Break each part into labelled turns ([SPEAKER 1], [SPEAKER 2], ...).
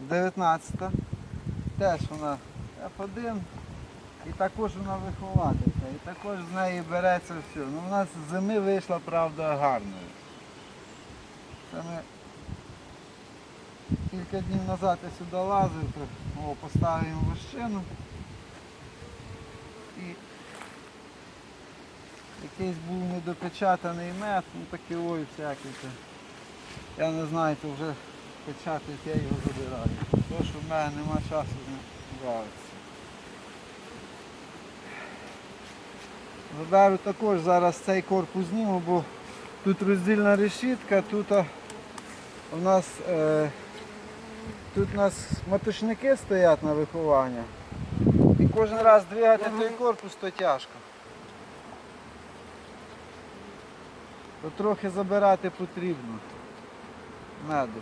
[SPEAKER 1] 19. Теж вона F1. І також вона вихователька. І також з неї береться все. Ну, у нас з зими вийшла, правда, гарною. Це ми кілька днів назад я сюди лазив, о, поставив їм вощину. І якийсь був недопечатаний мед, ну такий ой всякий. Я не знаю, то вже печатають, я його забираю. Тому що в мене нема часу з. Заберу також зараз цей корпус зніму, бо тут роздільна решітка, тут у нас е, тут у нас маточники стоять на виховання. І кожен раз двигати той корпус, то тяжко. То трохи забирати потрібно. Меду.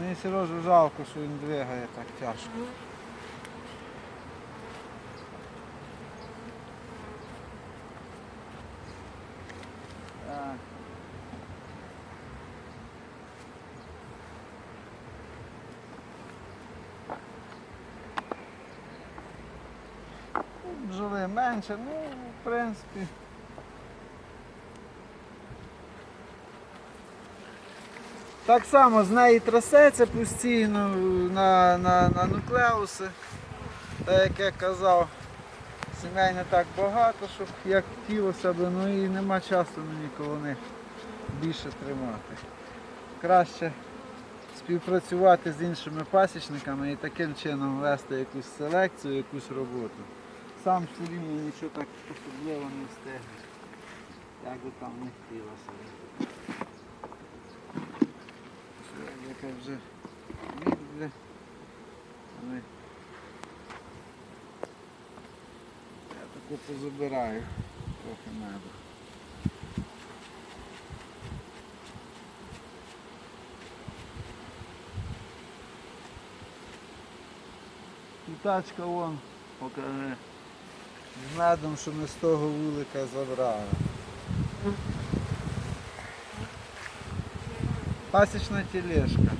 [SPEAKER 1] Мені Сережу жалко, що він двигає так тяжко. Так. Бджоли менше, ну, в принципі. Так само з неї трасеться постійно на, на, на нуклеуси. Так як я казав, сімей не так багато, щоб як хотілося б, ну і нема часу на нікого них більше тримати. Краще співпрацювати з іншими пасічниками і таким чином вести якусь селекцію, якусь роботу. Сам все рівно нічого так особливо не встигнеш, як би там не хотілося. Все, вже мідля. Я таку позабираю трохи меду. Тачка вон покажи. З медом, що ми з того вулика забрали. Пасічна тележка.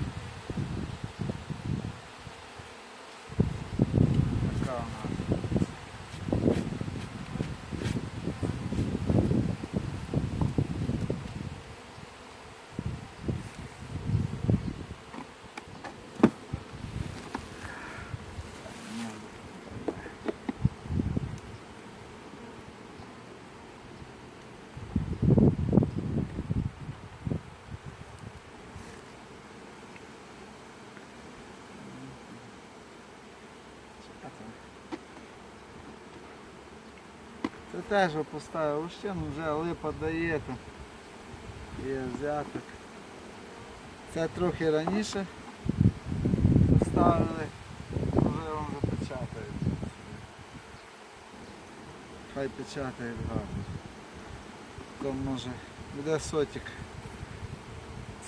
[SPEAKER 1] Така у нас. Це теж поставив ущину, вже липа дає, то є взяток. Це трохи раніше поставили, вже вам вже печатають. Хай печатають гарно. То може буде сотик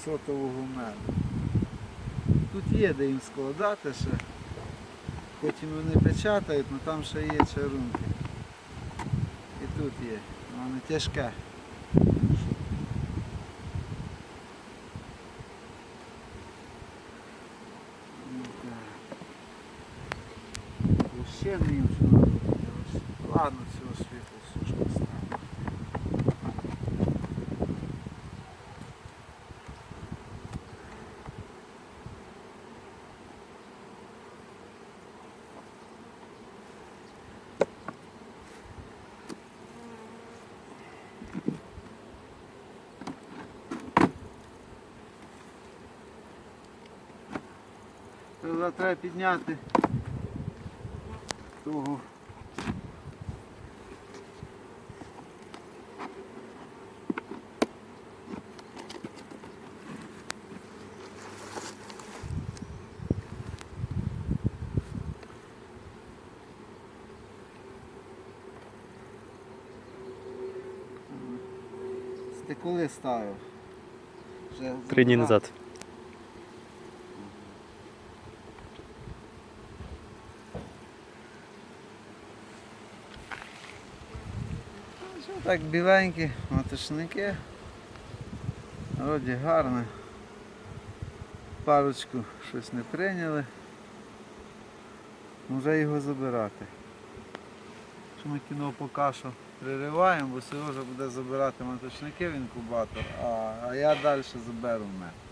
[SPEAKER 1] сотового меду. Тут є де їм складати ще. Потім вони печатають, але там ще є чарунки. І тут є. Воно тяжке. Ну, так. Ще не їм що робити. Ладно, цього світу сушку Тогда треба підняти того. Ти коли ставив? Вже
[SPEAKER 2] Три дні назад.
[SPEAKER 1] Так біленькі маточники. Вроді гарне. Парочку щось не прийняли. Може його забирати. Що ми кіно поки що пририваємо, бо Сережа буде забирати маточники в інкубатор, а, а я далі заберу мед.